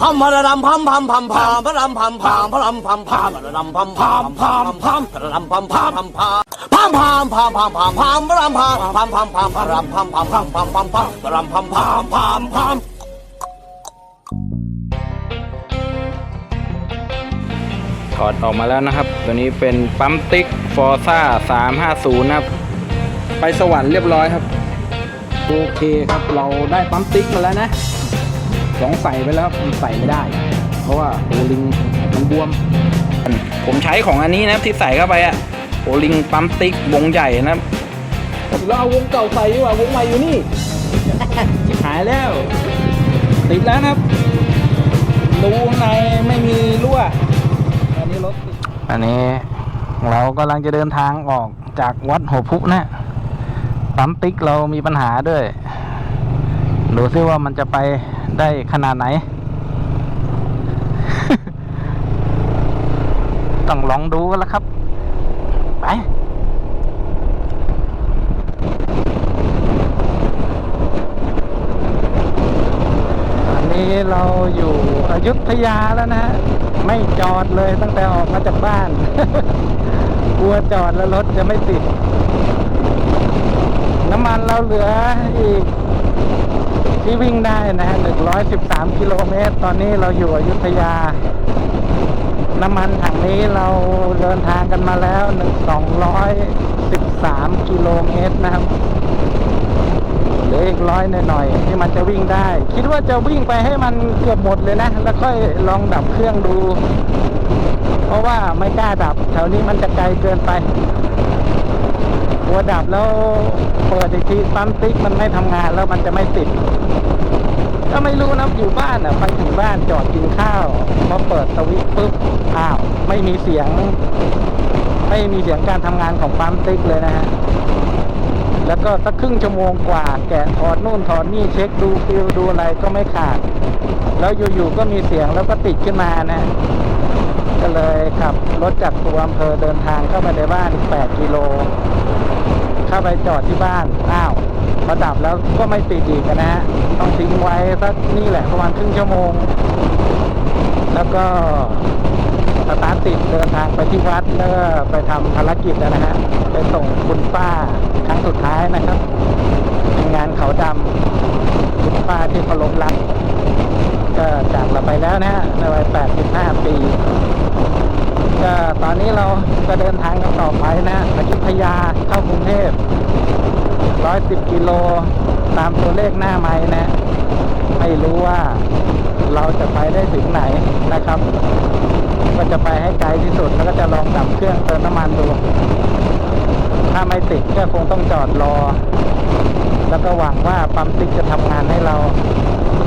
พัมพะระดำพัมพัมพัมพามพะรำพัมพามพะรำพัมพามพะระดำพัมพามพามพามพะระดำพัมพามพัมพามพามพามพามพามพามพามพะรำพามพามพามพามพะรำพัมพามพามพามพามพามพะรำพัมพามพามพามถอดออกมาแล้วนะครับ ตัวนี้เป็นปั๊มติ๊กฟอร์ซ่า350นะครับ ไปสวรรค์เรียบร้อยครับ โอเคครับเราได้ปั๊มติ๊กมาแล้วนะ สองใส่ไปแล้วครับมันใส่ไม่ได้ เพราะว่าโอลิงมันบวม ผมใช้ของอันนี้นะครับที่ใส่เข้าไปอะโอลิงปั๊มติ๊กวงใหญ่นะครับเราเอาวงเก่าใส่ดีกว่าวงใหม่อยู่นี่ชิบหายแล้ว ติดแล้วนะครับรูข้างในไม่มีรั่วอันนี้รถติดอันนี้เรากำลังจะเดินทางออกจากวัดหัวพุนะปั๊มติ๊กเรามีปัญหาด้วย ดูซิว่ามันจะไป ได้ขนาดไหน ต้องลองดูกันแล้วครับ ไปนนี้เราอยู่อยุธยาแล้วนะฮะไม่จอดเลยตั้งแต่ออกมาจากบ้าน กลัวจอดแล้วรถจะไม่ติด น้ำมันเราเหลืออีก ที่วิ่งได้นะฮะ113 กิโลเมตร ตอนนี้เราอยู่อยุธยา น้ำมันถังนี้เราเดินทางกันมาแล้ว1,213 กิโลเมตรนะครับเหลืออีกร้อยหน่อยๆที่มันจะวิ่งได้ คิดว่าจะวิ่งไปให้มันเกือบหมดเลยนะ แล้วค่อยลองดับเครื่องดู เพราะว่าไม่กล้าดับ แถวนี้มันจะไกลเกินไป กลัวดับแล้วเปิดอีกทีปั๊มติ๊กมันไม่ทำงานแล้วมันจะไม่ติด ก็ไม่รู้นะอยู่บ้านอะ ไปถึงบ้านจอดกินข้าวพอเปิดสวิตช์ปุ๊บอ้าวไม่มีเสียง ไม่มีเสียงการทำงานของปั๊มติ๊กเลยนะฮะแล้วก็สักครึ่งชั่วโมงกว่า แกะถอดนู่นถอดนี่เช็คดูฟิลดูอะไรก็ไม่ขาด แล้วอยู่ๆก็มีเสียงแล้วก็ติดขึ้นมานะ ก็เลยขับรถจากตัวอำเภอเดินทางเข้าไปในบ้าน8กิโล เข้าไปจอดที่บ้าน อ้าวพอดับแล้วก็ไม่ติดอีกนะฮะ ต้องทิ้งไว้สักนี่แหละประมาณครึ่งชั่วโมง แล้วก็สตาร์ทติดเดินทางไปที่วัดแล้วก็ไปทำภารกิจนะฮะ ไปส่งคุณป้าครั้งสุดท้ายนะครับเป็นงานเขาดำคุณป้าที่เคารพรักก็จากเราไปแล้วนะฮะในวัย85 ปี เราจะเดินทางกันต่อไปนะอยุธยาเข้ากรุงเทพ110กิโลตามตัวเลขหน้าไม้นะ ไม่รู้ว่าเราจะไปได้ถึงไหนนะครับ ก็จะไปให้ไกลที่สุดแล้วก็จะลองดับเครื่องเติมน้ำมันดู ถ้าไม่ติดก็คงต้องจอดรอ แล้วก็หวังว่าปั๊มติ๊กจะทำงานให้เรา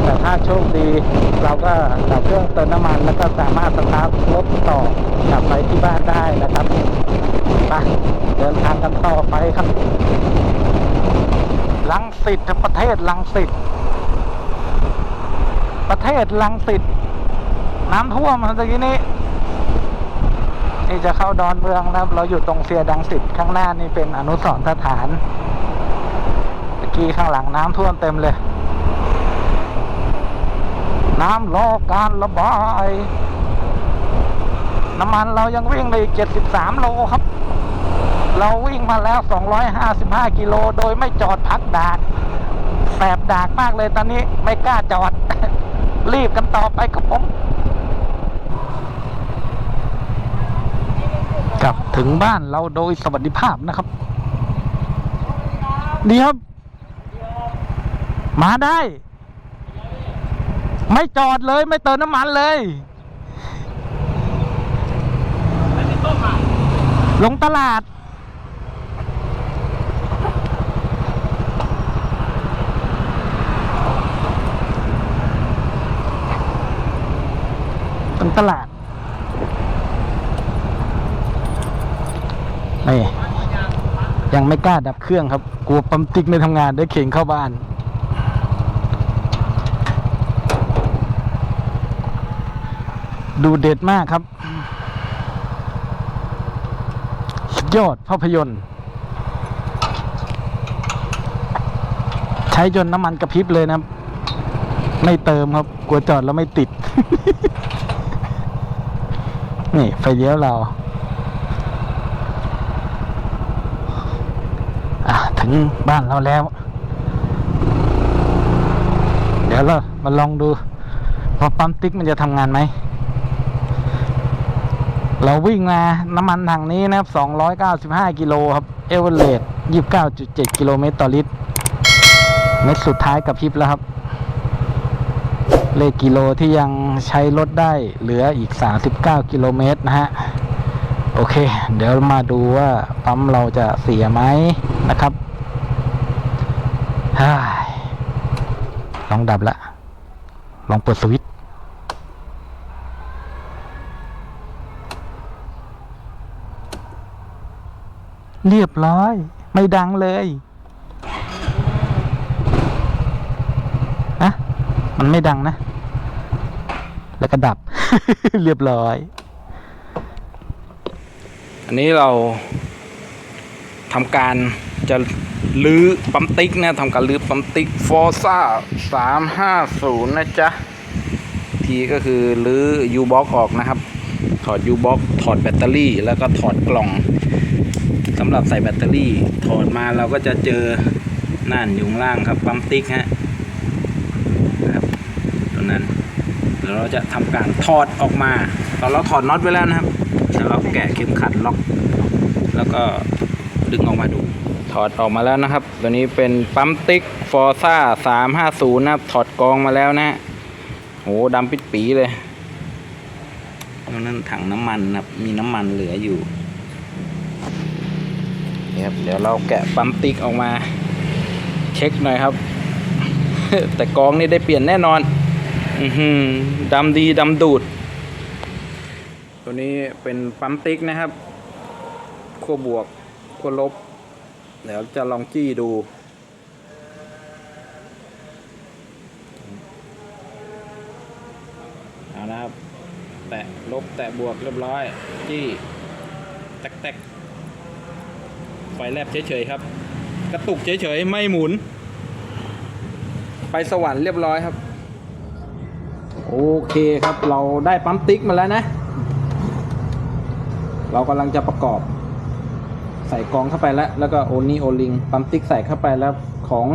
แต่ถ้าโชคดีเราก็ดับเครื่องเติมน้ำมันแล้วก็สามารถสตาร์ทรถต่อกลับไปที่บ้านได้นะครับไปเดินทางกันต่อไปครับลังสิตประเทศลังสิตประเทศลังสิตน้ำท่วมเมื่อกี้นี้นี่จะเข้าดอนเมืองนะครับ เราอยู่ตรงเสียดังสิตข้างหน้านี่เป็นอนุสรณ์สถานเมื่อกี้ข้างหลังน้ำท่วมเต็มเลย น้ำรอการระบาย น้ำมันเรายังวิ่งไปอีก 73 โลครับ เราวิ่งมาแล้ว 255 กิโลโดยไม่จอดพักดากแสบดากมากเลยตอนนี้ไม่กล้าจอด รีบกันต่อไปครับผมกลับถึงบ้านเราโดยสวัสดิภาพนะครับ ดีครับ มาได้ ไม่จอดเลยไม่เติมน้ำมันเลยลงตลาด ตรงตลาด นี่ ยังไม่กล้าดับเครื่องครับ กลัวปั๊มติ๊กไม่ทำงานได้เข่งเข้าบ้าน ดูเด็ดมากครับ สุดยอดภาพยนตร์ ใช้จนน้ำมันกระพริบเลยนะครับ ไม่เติมครับ กลัวจอดแล้วไม่ติด นี่ ไฟเลี้ยวเราถึงบ้านเราแล้ว เดี๋ยวเรามาลองดูว่าปั๊มติ๊กมันจะทำงานไหม เราวิ่งมาน้ำมันถังนี้นะครับ 295 กิโลครับ เอเวอเรส29.7 กิโลเมตรต่อลิตร เม็ดสุดท้ายกับพิบแล้วครับ เลขกิโลที่ยังใช้รถได้เหลืออีก 39 กิโลเมตรนะฮะ โอเค เดี๋ยวมาดูว่าปั๊มเราจะเสียไหมนะครับลองดับละ ลองเปิดสวิตช์ เรียบร้อย ไม่ดังเลยอะมันไม่ดังนะ แล้วก็ดับ เรียบร้อย อันนี้เราทำการจะลื้อปั๊มติ๊กนะทำการลื้อปั๊มติ๊กฟอร์ซ่าสามห้าศูนย์นะจ๊ะ ทีก็คือลื้อยูบ็อกออกนะครับ ถอดยูบ็อกถอดแบตเตอรี่ แล้วก็ถอดกล่องำหรับใส่แบตเตอรี่ถอดมาเราก็จะเจอนั่นอยู่ล่างครับปั๊มติ๊กฮะครับตัวนั้นเดี๋ยวเราจะทำการถอดออกมาตอนเราถอดน็อตไว้แล้วนะครับแล้วเราแกะเข็มขัดล็อก แล้วก็ดึงออกมาดู ถอดออกมาแล้วนะครับ ตัวนี้เป็นปั๊มติ๊กฟอร์ซ่า350นะครับถอดกองมาแล้วนะฮะโหดำปิดปีเลยตรงนั้นถังน้ำมันนะครับมีน้ำมันเหลืออยู่ นี่ครับเดี๋ยวเราแกะปั๊มติ๊กออกมา เช็คหน่อยครับ แต่กองนี่ได้เปลี่ยนแน่นอนอืดำดีดำดูด ตัวนี้เป็นปั๊มติ๊กนะครับขั้วบวกขั้วลบ เดี๋ยวจะลองจี้ดูเอานะครับ แตะลบแตะบวกเรียบร้อย จี้ แตกแตก ไฟแลบเฉยๆครับ กระตุกเฉยๆ ไม่หมุน ไปสวรรค์เรียบร้อยครับ โอเคครับเราได้ปั๊มติ๊กมาแล้วนะ เรากำลังจะประกอบ ใส่กองเข้าไปแล้ว แล้วก็โอนี่โอลิงปั๊มติ๊กใส่เข้าไปแล้วของ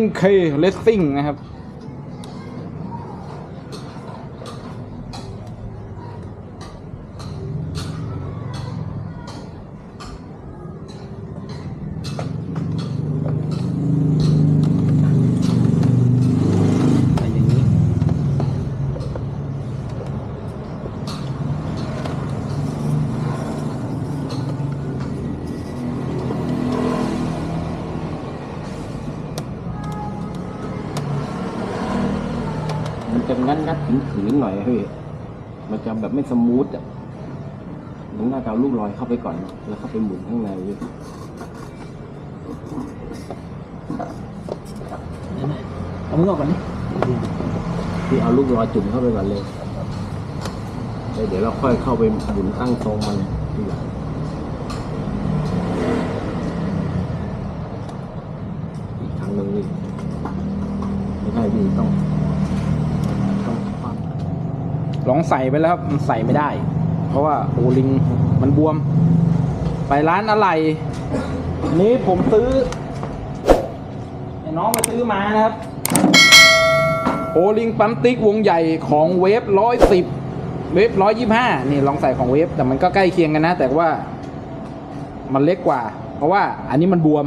NK Racing นะครับ สมูทอะมันน่าจะเอาลูกลอยเข้าไปก่อน แล้วเข้าไปหมุนข้างในเว้ยเอามือออกก่อนนี่ที่เอาลูกลอยจุ่มเข้าไปก่อนเลยแล้วเดี๋ยวเราค่อยเข้าไปหมุนตั้งทรงมันทีหลังอีกครั้งหนึ่งนี่ไม่ได้พี่ต้องต้องคว่ำ ลองใส่ไปแล้วครับมันใส่ไม่ได้ เพราะว่าโอลิงมันบวม ไปร้านอะไรนี้ผมซื้อไอ้น้องไปซื้อมานะครับโอลิงปั๊มติ๊กวงใหญ่ของเวฟร้อยสิบเวฟร้อยยี่ห้านี่ลองใส่ของเวฟแต่มันก็ใกล้เคียงกันนะ แต่ว่ามันเล็กกว่า เพราะว่าอันนี้มันบวม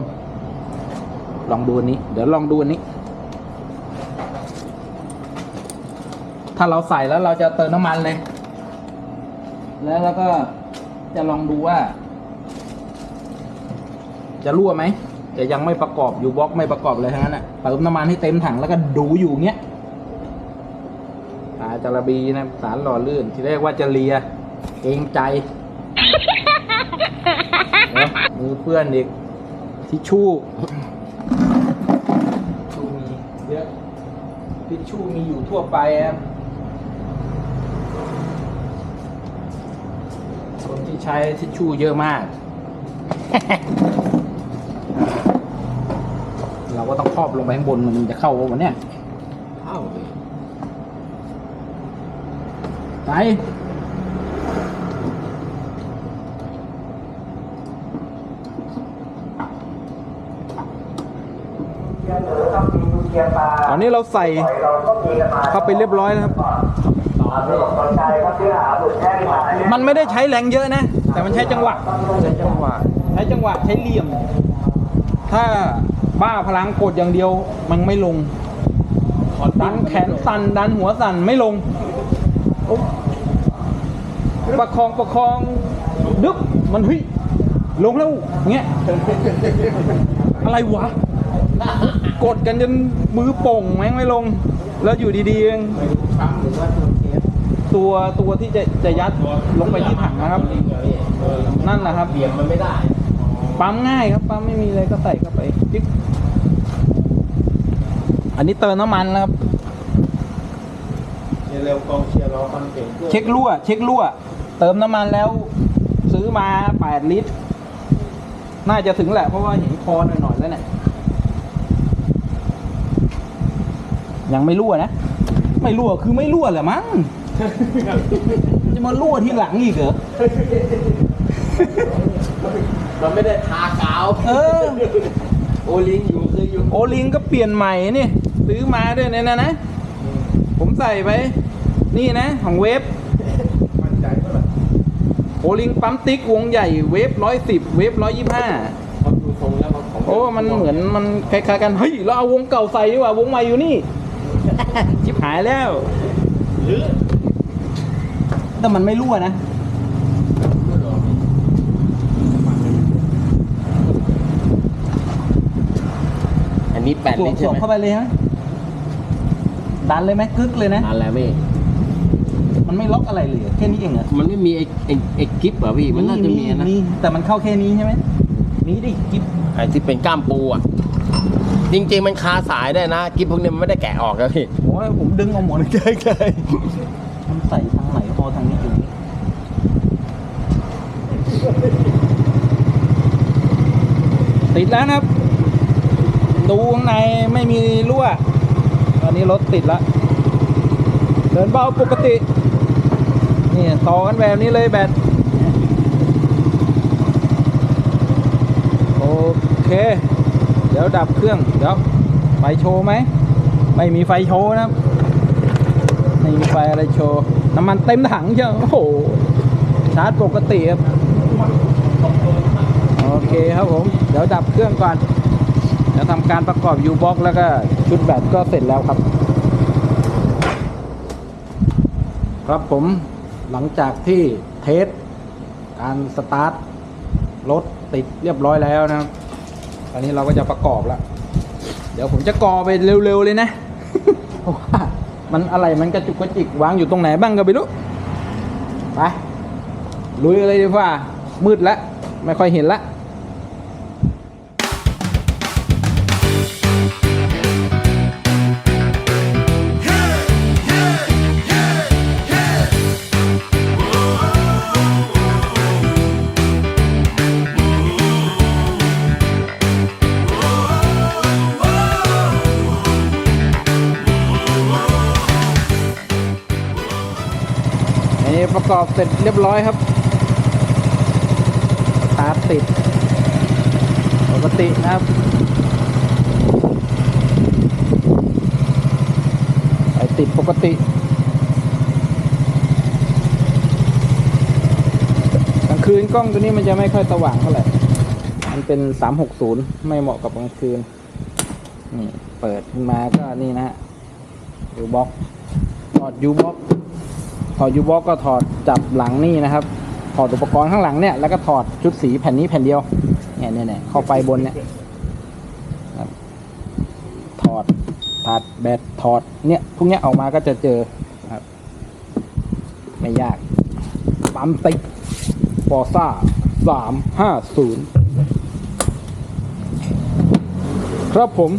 ลองดูอันนี้ เดี๋ยวลองดูอันนี้ ถ้าเราใส่แล้วเราจะเติมน้ำมันเลย แล้วเราก็จะลองดูว่า จะรั่วไหมจะยังไม่ประกอบอยู่บล็อกไม่ประกอบเลยทั้งนั้นอะเติมน้ำมันให้เต็มถังแล้วก็ดูอยู่เงี้ยตาจระบีนะสารหล่อลื่น ที่แรกว่าจะเลียเกรงใจมือเพื่อนอีกทิชชู่ทิชชู่มีเยอะทิชชู่มีอยู่ทั่วไปครับ ใช้ทิชชู่เยอะมาก เราก็ต้องครอบลงไปข้างบนมันจะเข้าวะเนี่ยอ้าวพี่ไปตอนนี้เราใส่เข้าไปเรียบร้อยแล้วครับ มันไม่ได้ใช้แรงเยอะนะ แต่มันใช้จังหวะ ใช้จังหวะ ใช้จังหวะใช้เหลี่ยม ถ้าบ้าพลังกดอย่างเดียวมันไม่ลง ดันแขนสั่นดันหัวสั่นไม่ลง ประคองประคองดึ๊บมันเฮ้ยลงแล้วเงี้ย อะไรวะ กดกันจนมือโป่งแม่งไม่ลง แล้วอยู่ดีๆเอง ตัวตัวที่จะจะยัดลงไปที่ถังนะครับ นั่นแหละครับเบี่ยงมันไม่ได้ ปั๊มง่ายครับ ปั๊มไม่มีอะไรก็ใส่เข้าไปจิ๊กอันนี้เติมน้ำมันแล้วครับเร็วกองเชียร์รอฟังเสียงเพื่อนเช็ครั่ว เช็ครั่ว เติมน้ำมันแล้วซื้อมา 8 ลิตร น่าจะถึงแหละเพราะว่าเห็นคอหน่อยๆแล้วเนี่ยยังไม่รั่วนะ ไม่รั่วคือไม่รั่วแหละมั้ง จะมารั่วที่หลังอีกเหรอ มันไม่ได้ทากาวเออ โอลิงอยู่คืออยู่โอลิงก็เปลี่ยนใหม่นี่ ซื้อมาด้วยเนี่ยนะนะ ผมใส่ไป นี่นะ ของเวฟมั่นใจเท่าไหร่โอลิงปั๊มติ๊กวงใหญ่เวฟร้อยสิบเวฟร้อยยี่ห้าพอดูทรงแล้วมันของโอ้ มันเหมือนมันคล้ายๆกัน เฮ้ย เราเอาวงเก่าใส่ดีกว่าวงใหม่อยู่นี่ ชิบหายแล้ว หรือ แต่มันไม่รั่วนะอันนี้แปดสวลิมตรสใช่วมไหมเข้าไปเลยฮะดันเลยไหมกึกเลยนะ นั่นแหละพี่มันไม่ล็อกอะไรเลยแค่นี้เองเหรอมันไม่มีไอ้ไอ้ไอ้กิฟต์เหรอพี่มันน่าจะมีนะแต่มันเข้าแค่นี้ใช่ไหมนี่ดิกิ๊บไอ้ที่เป็นก้ามปูอะจริงๆมันคาสายได้นะกิฟต์พวกนี้มันไม่ได้แกะออกนะพี่ โอ้ยผมดึงเอาหมดเลยใช่มัน ใส่ทางไหนพอทางนี้อยู่นี่ติดแล้วนะครับ ดูข้างในไม่มีรั่ว ตอนนี้รถติดแล้ว เดินเบาปกติ นี่ต่อกันแบบนี้เลยแบตโอเค เดี๋ยวดับเครื่อง เดี๋ยวไฟโชว์ไหม ไม่มีไฟโชว์นะครับ ไม่มีไฟอะไรโชว์ น้ำมันเต็มถังเชียวโอ้โหชาร์จปกติครับ โอเคครับผม เดี๋ยวดับเครื่องก่อนเดี๋ยวทำการประกอบยูบ็อกแล้วก็ชุดแบตก็เสร็จแล้วครับ ครับผมหลังจากที่เทสการสตาร์ทรถติดเรียบร้อยแล้วนะครับ ตอนนี้เราก็จะประกอบแล้ว เดี๋ยวผมจะกอไปเร็วๆเลยนะเพราะว่า มันอะไรมันกระจุกกระจิกวางอยู่ตรงไหนบ้างก็ไม่รู้ไปลุยเลยดีกว่ามืดแล้วไม่ค่อยเห็นละ อบเสร็จเรียบร้อยครับสตาร์ทติดปกตินะครับไปติดปกติกลางคืนกล้องตัวนี้มันจะไม่ค่อยสว่างเท่าไหร่ มันเป็น 360 ไม่เหมาะกับกลางคืน นี่ เปิดขึ้นมาก็นี่นะฮะยูบ็อกถอดยูบ็อก ถอดยูบ็อกก็ถอดจับหลังนี่นะครับ ถอดอุปกรณ์ข้างหลังเนี่ยแล้วก็ถอดชุดสีแผ่นนี้แผ่นเดียวเนี่ยเนี่ยเนี่ยเข้าไปบนเนี่ยถอดถอดแบตถอดเนี่ยพวกเนี้ยออกมาก็จะเจอครับ ไม่ยากปั๊มติ๊กฟอร์ซ่าสามห้าศูนย์ครับผม